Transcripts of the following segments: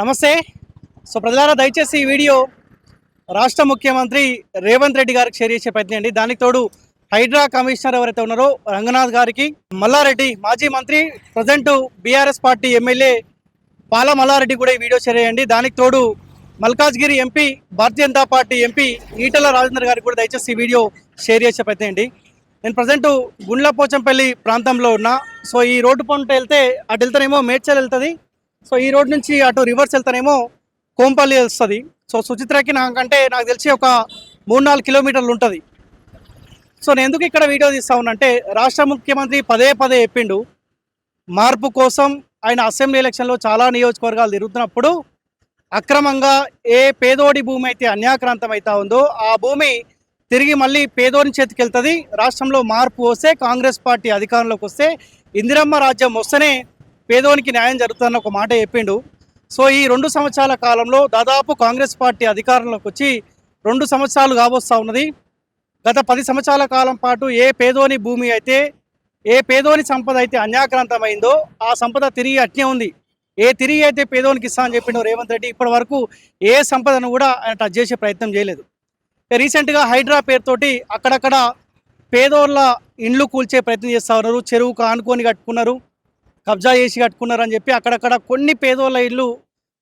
నమస్తే. సో ప్రజలారా దయచేసి ఈ వీడియో రాష్ట్ర ముఖ్యమంత్రి రేవంత్ రెడ్డి గారికి షేర్ చేసే ప్రయత్నం అండి దానికి తోడు హైడ్రా కమిషనర్ ఎవరైతే ఉన్నారో రంగనాథ్ గారికి మల్లారెడ్డి మాజీ మంత్రి ప్రజెంట్ బీఆర్ఎస్ పార్టీ ఎమ్మెల్యే పాల మల్లారెడ్డి కూడా ఈ వీడియో షేర్ చేయండి. దానికి తోడు Malkajgiri MP Bharatiya Janata Party MP Etela Rajender గారికి కూడా దయచేసి ఈ వీడియో షేర్ చేసే ప్రయత్నం అండి నేను ప్రజెంట్ గుండ్లపోచంపల్లి ప్రాంతంలో ఉన్నా. సో ఈ రోడ్డు పంట వెళ్తే అటు వెళ్తేనేమో మేడ్చల్ వెళ్తుంది. సో ఈ రోడ్ నుంచి అటు రివర్స్ వెళ్తానేమో కోంపల్లి వస్తుంది. సో సుచిత్రకి నాకంటే నాకు తెలిసి ఒక మూడు నాలుగు కిలోమీటర్లు ఉంటుంది. సో నేను ఎందుకు ఇక్కడ వీడియో తీస్తా ఉన్నంటే రాష్ట్ర ముఖ్యమంత్రి పదే పదే చెప్పిండు మార్పు కోసం ఆయన అసెంబ్లీ ఎలక్షన్లో చాలా నియోజకవర్గాలు తిరుగుతున్నప్పుడు అక్రమంగా ఏ పేదోడి భూమి అయితే అన్యాక్రాంతం అవుతా ఉందో ఆ భూమి తిరిగి మళ్ళీ పేదోని చేతికి వెళ్తుంది. రాష్ట్రంలో మార్పు వస్తే కాంగ్రెస్ పార్టీ అధికారంలోకి వస్తే ఇందిరమ్మ రాజ్యం వస్తేనే పేదోనికి న్యాయం జరుగుతుందని ఒక మాట చెప్పిండు. సో ఈ రెండు సంవత్సరాల కాలంలో దాదాపు కాంగ్రెస్ పార్టీ అధికారంలోకి వచ్చి రెండు సంవత్సరాలు కాబోస్తా ఉన్నది. గత పది సంవత్సరాల కాలం పాటు ఏ పేదోని భూమి అయితే ఏ పేదోని సంపద అయితే అన్యాక్రాంతమైందో ఆ సంపద తిరిగి అట్నే ఉంది. ఏ తిరిగి అయితే పేదోనికి ఇస్తా అని చెప్పిండు రేవంత్ రెడ్డి ఇప్పటి వరకు ఏ సంపదను కూడా ఆయన టచ్ చేసే ప్రయత్నం చేయలేదు. రీసెంట్గా హైడ్రా పేరుతోటి అక్కడక్కడ పేదోళ్ళ ఇండ్లు కూల్చే ప్రయత్నం చేస్తూ ఉన్నారు. చెరువుకు ఆనుకొని కట్టుకున్నారు. కబ్జా చేసి కట్టుకున్నారని చెప్పి అక్కడక్కడ కొన్ని పేదోళ్ళ ఇల్లు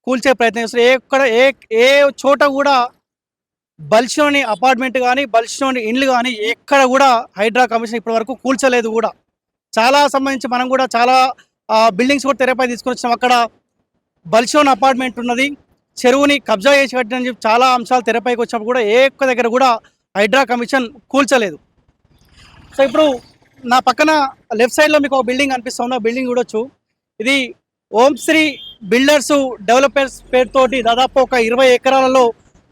కూల్చే ప్రయత్నం చేస్తారు. ఏ ఎక్కడ ఏ ఏ చోట కూడా బల్షోని అపార్ట్మెంట్ కానీ బల్షోని ఇండ్లు కానీ ఎక్కడ కూడా హైడ్రా కమిషన్ ఇప్పటి వరకు కూల్చలేదు కూడా. చాలా సంబంధించి మనం కూడా చాలా బిల్డింగ్స్ కూడా తెరపై తీసుకొని వచ్చినాం. అక్కడ బల్షోన్ అపార్ట్మెంట్ ఉన్నది. చెరువుని కబ్జా చేసి కట్టినని చెప్పి చాలా అంశాలు తెరపైకి వచ్చినప్పుడు కూడా ఏ ఒక్క దగ్గర కూడా హైడ్రా కమిషన్ కూల్చలేదు. సో ఇప్పుడు నా పక్కన లెఫ్ట్ సైడ్లో మీకు ఒక బిల్డింగ్ కనిపిస్తుంది ఆ బిల్డింగ్ చూడొచ్చు. ఇది ఓం శ్రీ బిల్డర్స్ డెవలపర్స్ పేరుతోటి దాదాపు ఒక ఇరవై ఎకరాలలో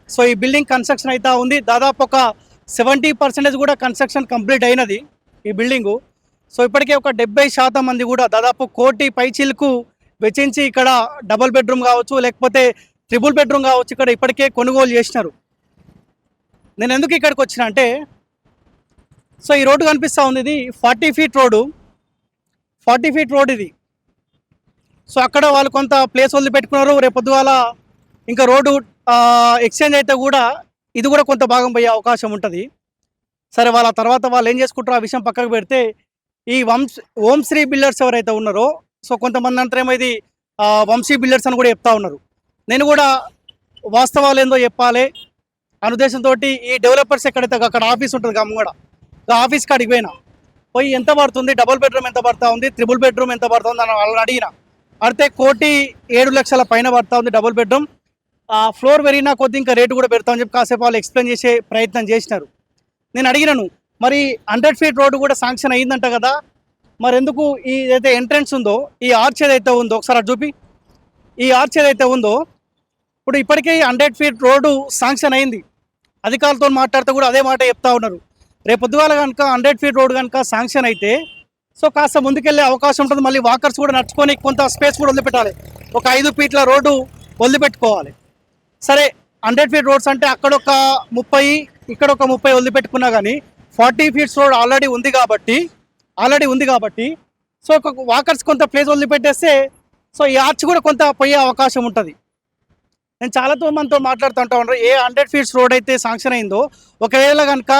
సో ఈ బిల్డింగ్ కన్స్ట్రక్షన్ అయితే ఉంది. దాదాపు ఒక సెవెంటీ పర్సెంటేజ్ కూడా కన్స్ట్రక్షన్ కంప్లీట్ అయినది ఈ బిల్డింగు. సో ఇప్పటికే ఒక డెబ్బై శాతం మంది కూడా దాదాపు కోటి పైచీలకు వెచ్చించి ఇక్కడ డబుల్ బెడ్రూమ్ కావచ్చు లేకపోతే త్రిబుల్ బెడ్రూమ్ కావచ్చు ఇక్కడ ఇప్పటికే కొనుగోలు చేసినారు. నేను ఎందుకు ఇక్కడికి వచ్చిన అంటే సో ఈ రోడ్డు కనిపిస్తూ ఉంది. ఇది forty feet road. Forty feet road ఇది. సో అక్కడ వాళ్ళు కొంత ప్లేస్ వదిలిపెట్టుకున్నారు. రేపు పొద్దుగాల ఇంకా రోడ్డు ఎక్స్చేంజ్ అయితే కూడా ఇది కూడా కొంత భాగం పోయే అవకాశం ఉంటుంది. సరే వాళ్ళ తర్వాత వాళ్ళు ఏం చేసుకుంటారో ఆ విషయం పక్కకు పెడితే ఈ వంశ ఓంశ్రీ బిల్డర్స్ ఎవరైతే ఉన్నారో సో కొంతమంది అంటారేమో ఇది వంశీ బిల్డర్స్ అని కూడా చెప్తా ఉన్నారు. నేను కూడా వాస్తవాలు ఏందో చెప్పాలి. అనుదేశంతో ఈ డెవలపర్స్ ఎక్కడైతే అక్కడ ఆఫీస్ ఉంటుంది గమ్మ కూడా ఆఫీస్ కాడికి పోయినా. పోయి ఎంత పడుతుంది? డబుల్ బెడ్రూమ్ ఎంత పడతా ఉంది? త్రిబుల్ బెడ్రూమ్ ఎంత పడుతుంది అని వాళ్ళని అడిగిన. అడితే కోటి ఏడు లక్షల పైన పడతా ఉంది డబుల్ బెడ్రూమ్. ఆ ఫ్లోర్ పెరిగినా కొద్ది ఇంకా రేటు కూడా పెడతామని చెప్పి కాసేపు వాళ్ళు ఎక్స్ప్లెయిన్ చేసే ప్రయత్నం చేసినారు. నేను అడిగినాను మరి హండ్రెడ్ ఫీట్ రోడ్డు కూడా శాంక్షన్ అయ్యిందంట కదా? మరి ఎందుకు ఈ ఏదైతే ఎంట్రన్స్ ఉందో ఈ ఆర్చ్ ఏదైతే ఉందో ఒకసారి అది చూపి. ఈ ఆర్చ్ ఏదైతే ఉందో ఇప్పుడు ఇప్పటికే హండ్రెడ్ ఫీట్ రోడ్డు శాంక్షన్ అయింది. అధికారులతో మాట్లాడితే కూడా అదే మాట చెప్తా ఉన్నారు. రేపు పొద్దుగాల కనుక హండ్రెడ్ ఫీట్ రోడ్ కనుక శాంక్షన్ అయితే సో కాస్త ముందుకెళ్ళే అవకాశం ఉంటుంది. మళ్ళీ వాకర్స్ కూడా నడుచుకొని కొంత స్పేస్ కూడా వదిలిపెట్టాలి. ఒక ఐదు ఫీట్ల రోడ్డు వదిలిపెట్టుకోవాలి. సరే హండ్రెడ్ ఫీట్ రోడ్స్ అంటే అక్కడ ఒక ముప్పై ఇక్కడ ఒక ముప్పై వదిలిపెట్టుకున్నా కానీ ఫార్టీ ఫీట్స్ రోడ్ ఆల్రెడీ ఉంది కాబట్టి ఆల్రెడీ ఉంది కాబట్టి సో ఒక వాకర్స్ కొంత ప్లేస్ వదిలిపెట్టేస్తే సో ఈ ఆర్చ్ కూడా కొంత పోయే అవకాశం ఉంటుంది. నేను చాలా తో మనతో మాట్లాడుతుంటా ఉంటాను ఏ హండ్రెడ్ ఫీట్స్ రోడ్ అయితే శాంక్షన్ అయిందో ఒకవేళ కనుక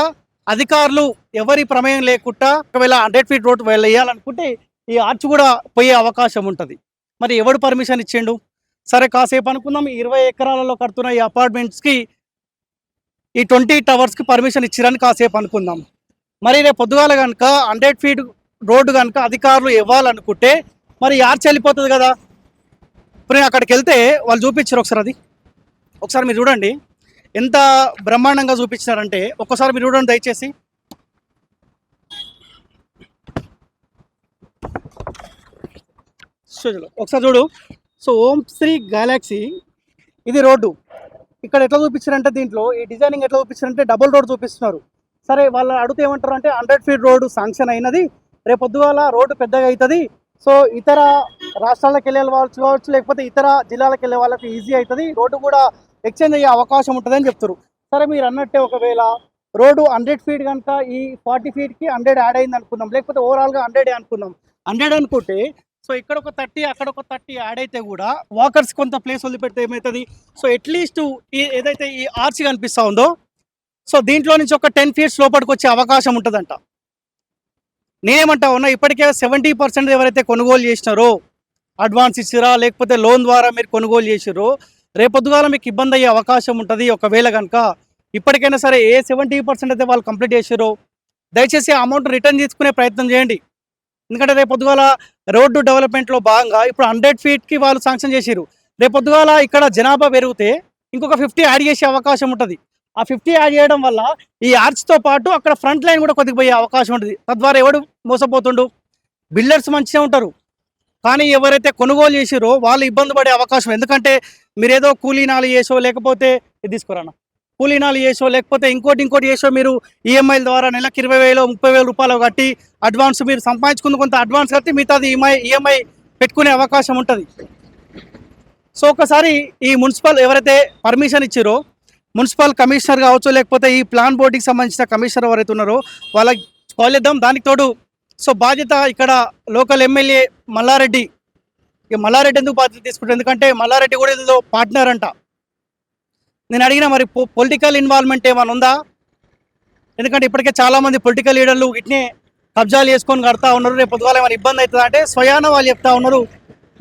అధికారులు ఎవరి ప్రమేయం లేకుండా ఒకవేళ హండ్రెడ్ ఫీట్ రోడ్ వేయాలనుకుంటే ఈ ఆర్చ్ కూడా పోయే అవకాశం ఉంటుంది. మరి ఎవడు పర్మిషన్ ఇచ్చిండు? సరే కాసేపు అనుకుందాం. ఈ ఇరవై ఎకరాలలో కడుతున్న ఈ అపార్ట్మెంట్స్కి ఈ ట్వంటీ టవర్స్కి పర్మిషన్ ఇచ్చిరని కాసేపు అనుకుందాం. మరి రేపు పొద్దుగాల కనుక హండ్రెడ్ ఫీట్ రోడ్డు కనుక అధికారులు ఇవ్వాలనుకుంటే మరి ఆర్చ్ వెళ్ళిపోతుంది కదా? ఇప్పుడు నేను అక్కడికి వెళ్తే వాళ్ళు చూపించారు ఒకసారి అది. ఒకసారి మీరు చూడండి. ఎంత బ్రహ్మాండంగా చూపించినారంటే ఒక్కసారి మీరు చూడండి దయచేసి. ఒకసారి చూడు. సో ఓం శ్రీ గెలాక్సీ ఇది రోడ్డు. ఇక్కడ ఎట్లా చూపించారంటే దీంట్లో ఈ డిజైనింగ్ ఎట్లా చూపించారంటే డబుల్ రోడ్ చూపిస్తున్నారు. సరే వాళ్ళు అడిగితే ఏమంటారు అంటే హండ్రెడ్ ఫీట్ రోడ్డు శాంక్షన్ అయినది. రేపు పొద్దుగాల రోడ్డు పెద్దగా అవుతుంది. సో ఇతర రాష్ట్రాలకు వెళ్ళే వాళ్ళు కావచ్చు లేకపోతే ఇతర జిల్లాలకు వెళ్ళే వాళ్ళకి ఈజీ అవుతుంది. రోడ్డు కూడా ఎక్స్చేంజ్ అయ్యే అవకాశం ఉంటుందని చెప్తారు సరే మీరు అన్నట్టే ఒకవేళ రోడ్డు హండ్రెడ్ ఫీట్ కనుక ఈ ఫార్టీ ఫీట్కి హండ్రెడ్ యాడ్ అయింది అనుకుందాం. లేకపోతే ఓవరాల్గా హండ్రెడ్ అనుకుందాం. హండ్రెడ్ అనుకుంటే సో ఇక్కడ ఒక థర్టీ అక్కడ ఒక థర్టీ యాడ్ అయితే కూడా వాకర్స్ కొంత ప్లేస్ వదిలిపెడితే ఏమవుతుంది సో అట్లీస్ట్ ఈ ఏదైతే ఈ ఆర్చ్ కనిపిస్తూ ఉందో సో దీంట్లో నుంచి ఒక టెన్ ఫీట్స్ లోపలికి వచ్చే అవకాశం ఉంటుందంట. నేనేమంటా ఉన్నా ఇప్పటికే సెవెంటీ పర్సెంట్ ఎవరైతే కొనుగోలు చేసినారో అడ్వాన్స్ ఇచ్చిరా లేకపోతే లోన్ ద్వారా మీరు కొనుగోలు చేసిరో రేపొద్దుగాల మీకు ఇబ్బంది అయ్యే అవకాశం ఉంటుంది. ఒకవేళ కనుక ఇప్పటికైనా సరే ఏ సెవెంటీ పర్సెంట్ అయితే వాళ్ళు కంప్లీట్ చేసిరో దయచేసి అమౌంట్ రిటర్న్ తీసుకునే ప్రయత్నం చేయండి. ఎందుకంటే రేపు పొద్దుగాల రోడ్డు డెవలప్మెంట్లో భాగంగా ఇప్పుడు హండ్రెడ్ ఫీట్కి వాళ్ళు శాంక్షన్ చేసిరు రేపు పొద్దుగాల ఇక్కడ జనాభా పెరిగితే ఇంకొక ఫిఫ్టీ యాడ్ చేసే అవకాశం ఉంటుంది. ఆ ఫిఫ్టీ యాడ్ చేయడం వల్ల ఈ ఆర్చ్తో పాటు అక్కడ ఫ్రంట్ లైన్ కూడా కొద్దిపోయే అవకాశం ఉంటుంది. తద్వారా ఎవడు మోసపోతుండు? బిల్డర్స్ మంచిగా ఉంటారు. కానీ ఎవరైతే కొనుగోలు చేసిరో వాళ్ళు ఇబ్బంది పడే అవకాశం. ఎందుకంటే మీరేదో కూలీనాలు చేసో లేకపోతే ఇది తీసుకురానా? కూలీనాలు చేసో లేకపోతే ఇంకోటి ఇంకోటి చేసో మీరు ఈఎంఐల ద్వారా నెలకు ఇరవై వేలు ముప్పై వేల రూపాయలు కట్టి అడ్వాన్స్ మీరు సంపాదించుకున్న కొంత అడ్వాన్స్ కట్టి మిగతాది ఈఎంఐ ఈఎంఐ పెట్టుకునే అవకాశం ఉంటుంది. సో ఒకసారి ఈ మున్సిపల్ ఎవరైతే పర్మిషన్ ఇచ్చారో మున్సిపల్ కమిషనర్ కావచ్చు లేకపోతే ఈ ప్లాన్ బోర్డుకి సంబంధించిన కమిషనర్ ఎవరైతే ఉన్నారో వాళ్ళకి కాల్ చేద్దాం దానికి తోడు. సో బాధ్యత ఇక్కడ లోకల్ ఎమ్మెల్యే మల్లారెడ్డి ఇక మల్లారెడ్డి ఎందుకు బాధ్యత తీసుకుంటారు? ఎందుకంటే మల్లారెడ్డి కూడా ఏదో పార్ట్నర్ అంట. నేను అడిగిన మరి పొలిటికల్ ఇన్వాల్వ్మెంట్ ఏమైనా ఉందా? ఎందుకంటే ఇప్పటికే చాలా మంది పొలిటికల్ లీడర్లు ఇట్నే కబ్జాలు చేసుకొని కడతా ఉన్నారు. రేపు పొద్దుగాల ఏమైనా ఇబ్బంది అవుతుందా అంటే స్వయాన వాళ్ళు చెప్తా ఉన్నారు.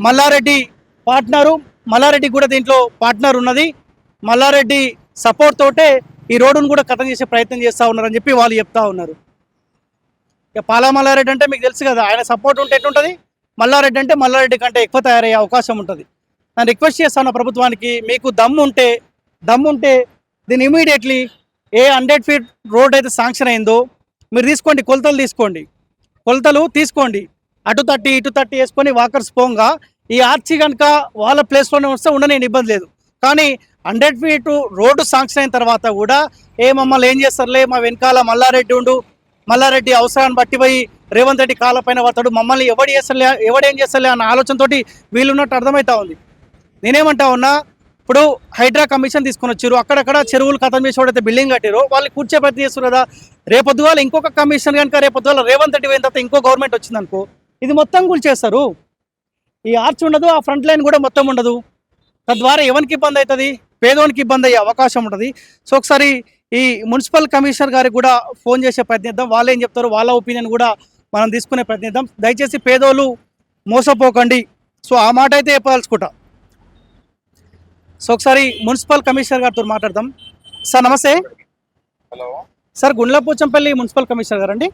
మల్లారెడ్డి పార్ట్నరు మల్లారెడ్డి కూడా దీంట్లో పార్ట్నర్ ఉన్నది. మల్లారెడ్డి సపోర్ట్ తోటే ఈ రోడ్డును కూడా కథం చేసే ప్రయత్నం చేస్తూ ఉన్నారని చెప్పి వాళ్ళు చెప్తా ఉన్నారు. ఇక పాలా మల్లారెడ్డి అంటే మీకు తెలుసు కదా ఆయన సపోర్ట్ ఉంటే ఎట్టుంటుంది మల్లారెడ్డి అంటే మల్లారెడ్డి కంటే ఎక్కువ తయారయ్యే అవకాశం ఉంటుంది. నేను రిక్వెస్ట్ చేస్తాను ప్రభుత్వానికి మీకు దమ్ ఉంటే దమ్ ఉంటే దీన్ని ఇమీడియట్లీ ఏ హండ్రెడ్ ఫీట్ రోడ్ అయితే శాంక్షన్ అయిందో మీరు తీసుకోండి కొలతలు తీసుకోండి. కొలతలు తీసుకోండి. అటు తట్టి ఇటు తట్టి వేసుకొని వాకర్స్ పోంగా ఈ ఆర్చి కనుక వాళ్ళ ప్లేస్లోనే వస్తే ఉండని ఇబ్బంది లేదు. కానీ హండ్రెడ్ ఫీట్ రోడ్డు శాంక్షన్ అయిన తర్వాత కూడా ఏ మమ్మల్ని ఏం చేస్తారులే మా వెనకాల మల్లారెడ్డి ఉండు మల్లారెడ్డి అవసరాన్ని బట్టి పోయి రేవంత్ రెడ్డి కాళ్ళపైన వస్తాడు మమ్మల్ని ఎవడు చేస్తలే ఎవడేం చేస్తలే అన్న ఆలోచనతోటి వీళ్ళున్నట్టు అర్థమవుతా ఉంది. నేనేమంటా ఉన్నా ఇప్పుడు హైడ్రా కమిషన్ తీసుకొని వచ్చారు అక్కడక్కడ చెరువులు కథం చేసి వాడైతే బిల్డింగ్ కట్టారు వాళ్ళు కూర్చే ప్రయత్నం చేస్తారు కదా. రేపొద్దుగాల ఇంకొక కమిషన్ కనుక రేపొద్దుగాల రేవంత్ రెడ్డి పోయిన తర్వాత ఇంకో గవర్నమెంట్ వచ్చిందనుకో ఇది మొత్తం కూల్చేస్తారు. ఈ ఆర్చ్ ఉండదు ఆ ఫ్రంట్ లైన్ కూడా మొత్తం ఉండదు. తద్వారా ఎవరికి ఇబ్బంది అవుతుంది? పేదోనికి ఇబ్బంది అయ్యే అవకాశం ఉంటుంది. సో ఒకసారి ఈ మున్సిపల్ కమిషనర్ గారికి కూడా ఫోన్ చేసే ప్రయత్నిద్దాం. వాళ్ళు ఏం చెప్తారు వాళ్ళ ఒపీనియన్ కూడా మనం తీసుకునే ప్రయత్నిద్దాం. దయచేసి పేదోళ్ళు మోసపోకండి. సో ఆ మాట అయితే చెప్పాల్సుకుంటా సో ఒకసారి మున్సిపల్ కమిషనర్ గారితో మాట్లాడదాం. సార్ నమస్తే. Hello. Sir Gundlapochampally municipal commissioner గారండి.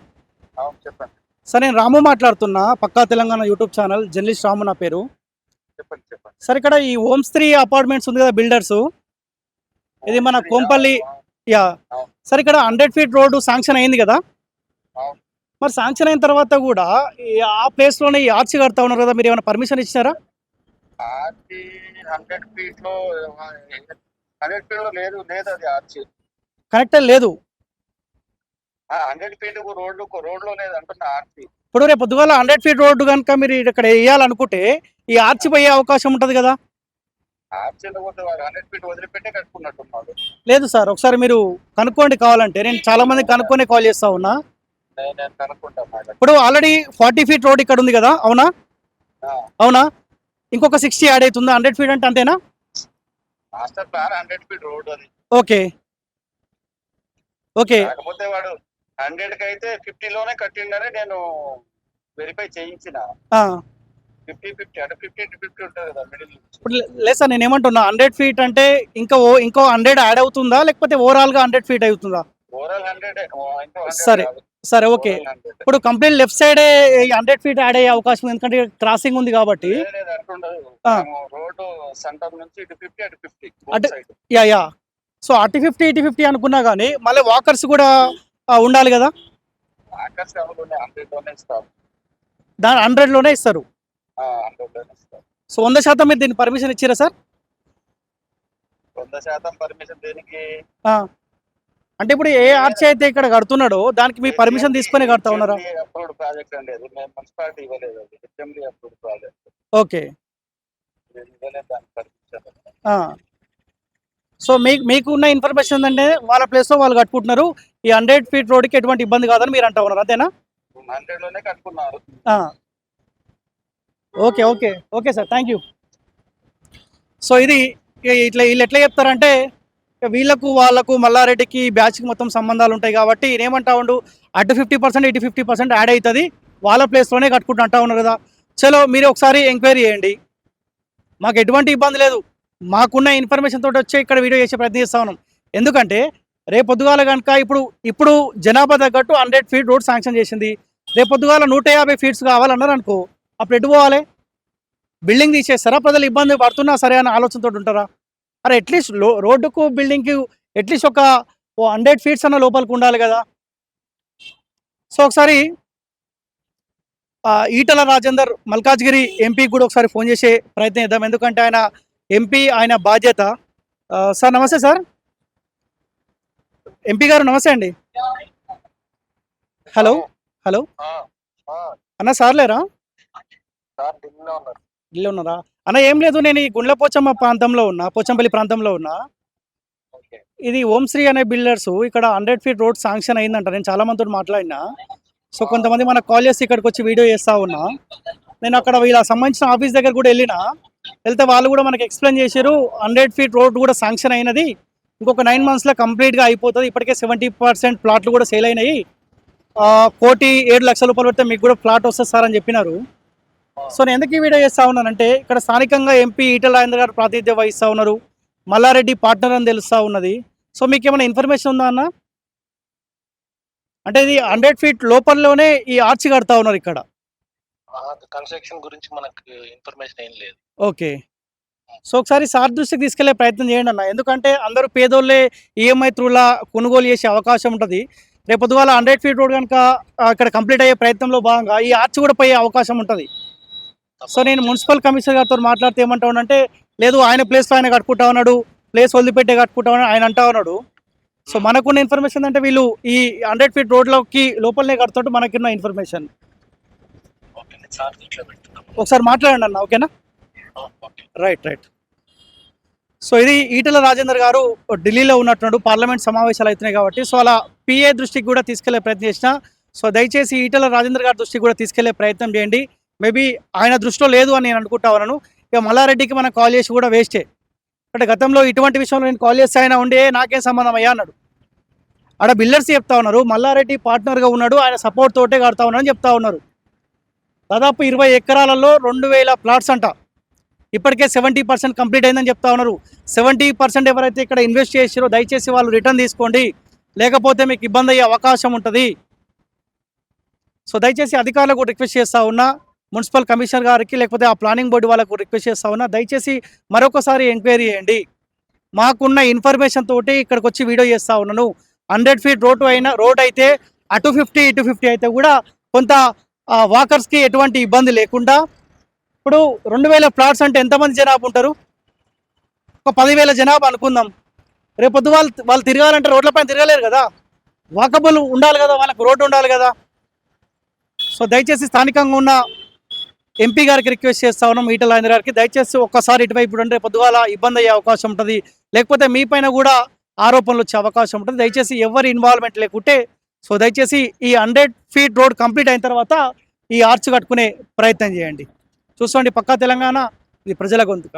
చెప్పండి. సార్ నేను రాము మాట్లాడుతున్నా. పక్కా Telangana YouTube channel. Journalist Ramu నా పేరు. చెప్పండి చెప్పండి. సార్ ఇక్కడ ఈ హోమ్ స్త్రీ అపార్ట్మెంట్స్ ఉంది కదా బిల్డర్స్. ఇది మన కోంపల్లి యా. సార్ ఇక్కడ హండ్రెడ్ ఫీట్ రోడ్డు శాంక్షన్ అయింది కదా. మరి శాంక్షన్ అయిన తర్వాత కూడా ఆ ప్లేస్లోనే ఈ ఆర్చి కడతా ఉన్నారు కదా మీరు ఏమైనా పర్మిషన్ ఇచ్చారా ఆర్చి హండ్రెడ్ ఫీట్లో హండ్రెడ్ ఫీట్లో లేదు లేదు అది ఆర్చి కనెక్ట్ లేదు. హండ్రెడ్ ఫీట్ రోడ్లు రోడ్లో లేదు అంటున్నా ఆర్చి ఇప్పుడు రేపు పొద్దుగాల హండ్రెడ్ ఫీట్ రోడ్డు కనుక మీరు ఇక్కడ వేయాలనుకుంటే ఈ ఆర్చి పోయే అవకాశం ఉంటుంది కదా? లేదు సార్ ఒకసారి మీరు కనుక్కోండి కావాలంటే. నేను చాలా మంది కనుక్కొని కాల్ చేస్తా ఉన్నా. ఇప్పుడు ఆల్రెడీ ఫార్టీ ఫీట్ రోడ్ ఇక్కడ ఉంది కదా అవునా? అవునా? ఇంకొక సిక్స్టీ యాడ్ అవుతుందా? హండ్రెడ్ ఫీట్ అంటే అంతేనా? Master plan hundred feet road అది. ఓకే. ఓకే. కాకపోతే వాడు హండ్రెడ్కి అయితే ఫిఫ్టీ లోనే కట్టిండని నేను వెరిఫై చేయించిన. ఫిఫ్టీ ఫిఫ్టీ అంటే ఫిఫ్టీ ఫిఫ్టీ ఉంటుంది కదా మిడిల్ ఇప్పుడు లే- లేదు సార్ నేను ఏమంటున్నా హండ్రెడ్ ఫీట్ అంటే ఇంకా ఇంకో హండ్రెడ్ యాడ్ అవుతుందా? లేకపోతే ఓవరాల్గా హండ్రెడ్ ఫీట్ అవుతుందా? ఓవరాల్ హండ్రెడ్ సరే. సరే ఓకే. ఇప్పుడు complete left side hundred feet add అయ్యే అవకాశం ఎందుకంటే క్రాసింగ్ ఉంది కాబట్టి. అటు యా యా. సో అటు ఫిఫ్టీ ఇటు ఫిఫ్టీ అనుకున్నా కానీ మళ్ళీ వాకర్స్ కూడా ఉండాలి కదా? దాని హండ్రెడ్లోనే ఇస్తారు. సో వంద శాతం మీరు దీన్ని పర్మిషన్ ఇచ్చారా సార్? వంద శాతం పర్మిషన్ దేనికి? అంటే ఇప్పుడు ఏ ఆర్చ్ అయితే ఇక్కడ కడుతున్నాడో దానికి మీ పర్మిషన్ తీసుకొని కడతా ఉన్నారా? అప్రూవ్డ్ ప్రాజెక్ట్ అండి అది. మేము మున్సిపాలిటీ ఇవ్వలేదు అది. HMD approved project okay. ఇవ్వలేదు దానికి పర్మిషన్ ఆ. సో మీకు మీకు ఉన్న ఇన్ఫర్మేషన్ ఏంటంటే వాళ్ళ ప్లేస్లో వాళ్ళు కట్టుకుంటున్నారు. ఈ హండ్రెడ్ ఫీట్ రోడ్కి ఎటువంటి ఇబ్బంది కాదని మీరు అంటా ఉన్నారు. అంతేనా? హండ్రెడ్లోనే కట్టుకున్నారు. Okay okay. Okay sir. Thank you so ఇది ఇట్లా వీళ్ళు ఎట్లా చెప్తారంటే వీళ్ళకు వాళ్ళకు మల్లారెడ్డికి బ్యాచ్కి మొత్తం సంబంధాలు ఉంటాయి కాబట్టి ఈయన ఏమంటా ఉండు అటు ఫిఫ్టీ పర్సెంట్ ఇటు ఫిఫ్టీ పర్సెంట్ యాడ్ అవుతుంది వాళ్ళ ప్లేస్లోనే కట్టుకుంటూ అంటా ఉన్నారు కదా. చలో మీరు ఒకసారి ఎంక్వైరీ చేయండి. మాకు ఎటువంటి ఇబ్బంది లేదు. మాకున్న ఇన్ఫర్మేషన్ తోటి వచ్చి ఇక్కడ వీడియో చేసే ప్రయత్నం చేస్తా ఉన్నాం. ఎందుకంటే రేపు పొద్దుగాల కనుక ఇప్పుడు ఇప్పుడు జనాభా తగ్గట్టు హండ్రెడ్ ఫీట్ రోడ్ శాంక్షన్ చేసింది. రేపొద్దుగాల నూట యాభై ఫీట్స్ కావాలన్నారు అనుకో అప్పుడు ఎటు పోవాలి? బిల్డింగ్ తీసేస్తారా? ప్రజలు ఇబ్బంది పడుతున్నా సరే అనే ఆలోచనతో ఉంటారా? అరే అట్లీస్ట్లో రోడ్డుకు బిల్డింగ్కి అట్లీస్ట్ ఒక హండ్రెడ్ ఫీట్స్ అన్న లోపలికి ఉండాలి కదా. సో ఒకసారి ఈటల రాజేందర్ మల్కాజ్గిరి ఎంపీకి కూడా ఒకసారి ఫోన్ చేసే ప్రయత్నం చేద్దాం. ఎందుకంటే ఆయన ఎంపీ ఆయన బాధ్యత. సార్ నమస్తే సార్. ఎంపీ గారు నమస్తే అండి. Hello hello. అన్న సార్ లేరా? ఢిల్లీలో ఉన్నారు అన్న ఏం లేదు నేను ఈ గుండ్లపోచమ్మ ప్రాంతంలో ఉన్నా పోచంపల్లి ప్రాంతంలో ఉన్నా. ఇది ఓంశ్రీ అనే బిల్డర్స్ ఇక్కడ హండ్రెడ్ ఫీట్ రోడ్ శాంక్షన్ అయిందంట నేను చాలా మందితో మాట్లాడినా. సో కొంతమంది మనకు కాల్ చేసి ఇక్కడికి వచ్చి వీడియో చేస్తా ఉన్నా. నేను అక్కడ వీళ్ళ సంబంధించిన ఆఫీస్ దగ్గర కూడా వెళ్ళిన. వెళ్తే వాళ్ళు కూడా మనకి ఎక్స్ప్లెయిన్ చేశారు హండ్రెడ్ ఫీట్ రోడ్ కూడా శాంక్షన్ అయినది. ఇంకొక నైన్ మంత్స్లో కంప్లీట్గా అయిపోతుంది. ఇప్పటికే సెవెంటీ పర్సెంట్ ప్లాట్లు కూడా సేల్ అయినాయి. కోటి ఏడు లక్షల రూపాయలు పెడితే మీకు కూడా ప్లాట్ వస్తుంది సార్ అని చెప్పినారు. సో నేను ఎందుకు ఈ వీడియో చేస్తా ఉన్నానంటే ఇక్కడ స్థానికంగా ఎంపీ ఈటల రాజేంద్ర గారు ప్రాతినిధ్యం వహిస్తూ ఉన్నారు. మల్లారెడ్డి పార్ట్నర్ అని తెలుస్తూ ఉన్నది. సో మీకు ఏమైనా ఇన్ఫర్మేషన్ ఉందా అన్న? అంటే ఇది హండ్రెడ్ ఫీట్ లోపలలోనే ఈ ఆర్చ్ కడతా ఉన్నారు ఇక్కడ. కన్స్ట్రక్షన్ గురించి మనకు ఇన్ఫర్మేషన్ ఏం లేదు. ఓకే. సో ఒకసారి సార్ దృష్టికి తీసుకెళ్ళే ప్రయత్నం చేయండి అన్న. ఎందుకంటే అందరూ పేదోళ్ళే ఈఎంఐ త్రూలా కొనుగోలు చేసే అవకాశం ఉంటుంది. రేపు పొద్దుగాల హండ్రెడ్ ఫీట్ రోడ్ కనుక ఇక్కడ కంప్లీట్ అయ్యే ప్రయత్నంలో భాగంగా ఈ ఆర్చ్ కూడా పోయే అవకాశం ఉంటుంది. సో నేను మున్సిపల్ కమిషనర్ గారితో మాట్లాడితే ఏమంటా ఉన్నానంటే లేదు ఆయన ప్లేస్లో ఆయన కట్టుకుంటా ఉన్నాడు ప్లేస్ వదిలిపెట్టే కట్టుకుంటా ఉన్నాడు ఆయన అంటా ఉన్నాడు. సో మనకున్న ఇన్ఫర్మేషన్ అంటే వీళ్ళు ఈ హండ్రెడ్ ఫీట్ రోడ్లోకి లోపలనే కడుతుంటే మనకున్న ఇన్ఫర్మేషన్. ఒకసారి మాట్లాడండి అన్న ఓకేనా? ఓకే. Right right. సో ఇది ఈటల రాజేందర్ గారు ఢిల్లీలో ఉన్నట్టున్నాడు పార్లమెంట్ సమావేశాలు అవుతున్నాయి కాబట్టి సో అలా పిఏ దృష్టికి కూడా తీసుకెళ్ళే ప్రయత్నం చేసిన సో దయచేసి ఈటల రాజేందర్ గారి దృష్టికి కూడా తీసుకెళ్ళే ప్రయత్నం చేయండి. మేబీ ఆయన దృష్టిలో లేదు అని నేను అనుకుంటా ఉన్నాను. ఇక మల్లారెడ్డికి మనం కాల్ చేసి కూడా వేస్టే అంటే గతంలో ఇటువంటి విషయంలో నేను కాల్ చేస్తే ఆయన ఉండే నాకేం సంబంధం అయ్యా అన్నాడు. ఆడ బిల్లర్స్ చెప్తా ఉన్నారు మల్లారెడ్డి పార్ట్నర్గా ఉన్నాడు ఆయన సపోర్ట్ తోటే కడతా ఉన్నాడు అని చెప్తా ఉన్నారు. దాదాపు ఇరవై ఎకరాలలో రెండు వేల ప్లాట్స్ అంట. ఇప్పటికే సెవెంటీ పర్సెంట్ కంప్లీట్ అయిందని చెప్తా ఉన్నారు. సెవెంటీ పర్సెంట్ ఎవరైతే ఇక్కడ ఇన్వెస్ట్ చేసారో దయచేసి వాళ్ళు రిటర్న్ తీసుకోండి. లేకపోతే మీకు ఇబ్బంది అయ్యే అవకాశం ఉంటుంది. సో దయచేసి అధికారులకు రిక్వెస్ట్ చేస్తూ ఉన్నా. మున్సిపల్ కమిషనర్ గారికి లేకపోతే ఆ ప్లానింగ్ బోర్డు వాళ్ళకు రిక్వెస్ట్ చేస్తా ఉన్నా దయచేసి మరొకసారి ఎంక్వైరీ చేయండి. మాకున్న ఇన్ఫర్మేషన్ తోటి ఇక్కడికి వచ్చి వీడియో చేస్తా ఉన్నాను. హండ్రెడ్ ఫీట్ రోడ్ అయినా రోడ్ అయితే అటు ఫిఫ్టీ ఇటు ఫిఫ్టీ అయితే కూడా కొంత వాకర్స్కి ఎటువంటి ఇబ్బంది లేకుండా ఇప్పుడు రెండు వేల ప్లాట్స్ అంటే ఎంతమంది జనాభా ఉంటారు? ఒక పదివేల జనాభా అనుకుందాం. రేపొద్దు వాళ్ళు వాళ్ళు తిరగాలంటే రోడ్లపైన తిరగలేరు కదా. వాకబుల్ ఉండాలి కదా వాళ్ళకి రోడ్డు ఉండాలి కదా. సో దయచేసి స్థానికంగా ఉన్న ఎంపీ గారికి రిక్వెస్ట్ చేస్తా ఉన్నాం ఈటల రాజేంద్ర గారికి. దయచేసి ఒక్కసారి ఇటువైపు అంటే పొద్దుగాల ఇబ్బంది అయ్యే అవకాశం ఉంటుంది. లేకపోతే మీ పైన కూడా ఆరోపణలు వచ్చే అవకాశం ఉంటుంది. దయచేసి ఎవరి ఇన్వాల్వ్మెంట్ లేకుంటే సో దయచేసి ఈ హండ్రెడ్ ఫీట్ రోడ్ కంప్లీట్ అయిన తర్వాత ఈ ఆర్చ్ కట్టుకునే ప్రయత్నం చేయండి. చూసుకోండి పక్కా తెలంగాణ ఇది ప్రజల గొంతుక.